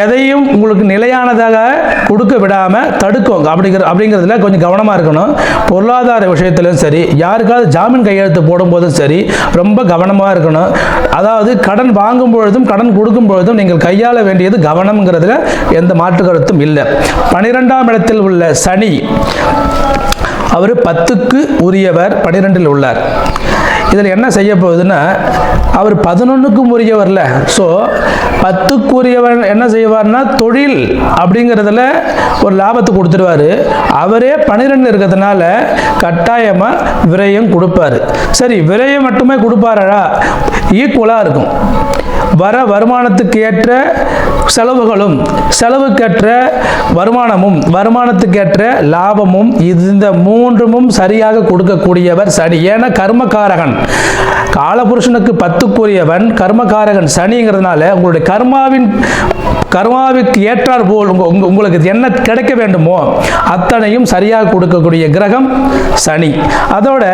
எதையும் உங்களுக்கு நிலையானதாக கொடுக்க விடாமல் தடுக்கும் அப்படிங்கிற அப்படிங்கிறதுல கொஞ்சம் கவனமாக இருக்கணும். பொருளாதார விஷயத்திலும் சரி யாருக்காவது ஜாமீன் கையெழுத்து போடும்போதும் சரி ரொம்ப கவனமாக இருக்கணும். அதாவது கடன் வாங்கும் பொழுதும் கடன் கொடுக்கும் பொழுதும் நீங்கள் கையாள வேண்டியது கவனம்ங்கிறதுல எந்த மாற்று கருத்தும் இல்லை. பனிரெண்டாம் இடத்தில் உள்ள சனி அவர் பத்துக்கு உரியவர் பன்னிரெண்டில் உள்ளார். இதில் என்ன செய்ய போகுதுன்னா அவர் பதினொன்றுக்கும் உரியவர்ல. ஸோ பத்துக்கு உரியவர் என்ன செய்வார்னா தொழில் அப்படிங்கிறதுல ஒரு லாபத்தை கொடுத்துருவாரு. அவரே பன்னிரெண்டு இருக்கிறதுனால கட்டாயமாக விரயம் கொடுப்பாரு. சரி விரயம் மட்டுமே கொடுப்பாரா? ஈக்குவலாக இருக்கும். வர வருமானத்துக்கு ஏற்ற செலவுகளும் செலவுக்கேற்ற வருமானமும் வருமானத்துக்கேற்ற லாபமும் இது இந்த மூன்றுமும் சரியாக கொடுக்கக்கூடியவர் சனி. ஏன்னா கர்மகாரகன் காலபுருஷனுக்கு பத்துக்குரியவன் கர்மகாரகன் சனிங்கிறதுனால உங்களுடைய கர்மாவின் கர்மாவிற்கு ஏற்றார் போல் உங்களுக்கு என்ன கிடைக்க வேண்டுமோ அத்தனையும் சரியாக கொடுக்கக்கூடிய கிரகம் சனி. அதோட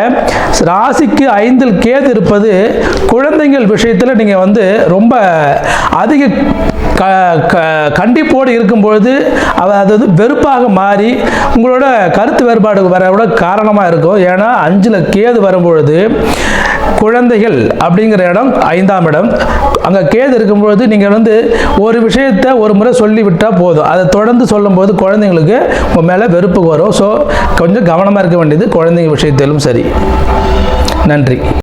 ராசிக்கு ஐந்தில் கேது இருப்பது குழந்தைகள் விஷயத்தில் நீங்கள் வந்து ரொம்ப ரொம்ப அதிக க க கண்டிப்போடு இருக்கும்பொழுது அவ அது வந்து வெறுப்பாக மாறி உங்களோட கருத்து வேறுபாடு வரவிட காரணமாக இருக்கும் ஏன்னா அஞ்சில் கேது வரும்பொழுது குழந்தைகள் அப்படிங்கிற இடம் ஐந்தாம் இடம். அங்கே கேது இருக்கும்பொழுது நீங்கள் வந்து ஒரு விஷயத்தை ஒரு முறை சொல்லிவிட்டால் போதும். அதை தொடர்ந்து சொல்லும்போது குழந்தைங்களுக்கு உங்கள் மேலே வெறுப்பு வரும். ஸோ கொஞ்சம் கவனமாக இருக்க வேண்டியது குழந்தைங்க விஷயத்திலும் சரி. நன்றி.